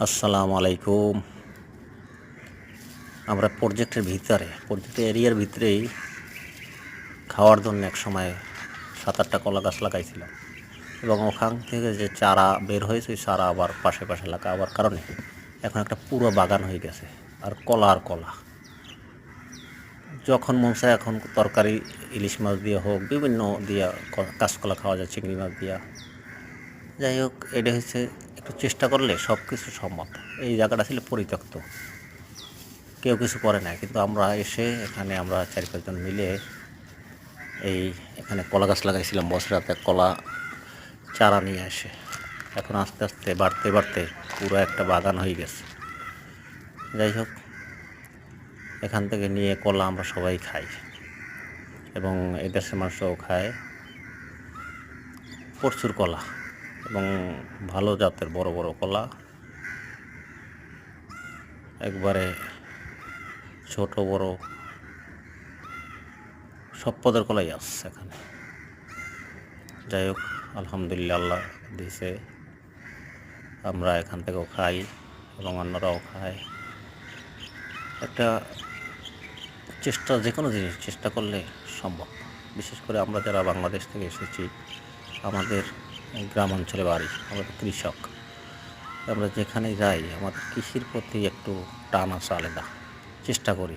আসসালামু আলাইকুম। আমরা প্রজেক্টের ভিতরে প্রজেক্টের এরিয়ার ভিতরেই খাওয়ার জন্য এক সময় সাত আটটা কলা গাছ লাগাইছিলাম। এবং ওখান থেকে যে চারা বের হয়েছে, ওই চারা আবার পাশে পাশে লাগাবার কারণে এখন একটা পুরো বাগান হয়ে গেছে, আর কলা আর কলা। যখন মন চায় এখন তরকারি, ইলিশ মাছ দিয়ে হোক, বিভিন্ন দিয়া কাঁচকলা খাওয়া যায়, চিংড়ি মাছ দিয়া। যাই হোক, এটা হচ্ছে একটু চেষ্টা করলে সব কিছু সম্ভব। এই জায়গাটা ছিল পরিত্যক্ত। কেউ কিছু করে না কিন্তু আমরা এসে এখানে আমরা চারি পাঁচজন মিলে এই এখানে কলা গাছ লাগাইছিলাম বছরাতে কলা চারা নিয়ে আসে এখন আস্তে আস্তে, বাড়তে বাড়তে পুরো একটা বাগান হয়ে গেছে। যাই হোক, এখান থেকে নিয়ে কলা আমরা সবাই খাই। এবং এই দেশের মানুষও খায়। প্রচুর কলা। এবং ভালো জাতের বড় বড় কলা। একবারে ছোট বড় সব পদের কলাই আসছে এখানে। যাই হোক, আলহামদুলিল্লাহ আল্লাহ দিয়েছে। আমরা এখান থেকেও খাই এবং অন্যরাও খায়। একটা চেষ্টা, যে কোনো জিনিস চেষ্টা করলে সম্ভব। বিশেষ করে আমরা যারা বাংলাদেশ থেকে এসেছি, আমাদের গ্রাম অঞ্চলে বাড়ি আমরা কৃষক। আমরা যেখানে যাই, আমাদের কৃষির প্রতি একটু টান আসা আলাদা। চেষ্টা করি।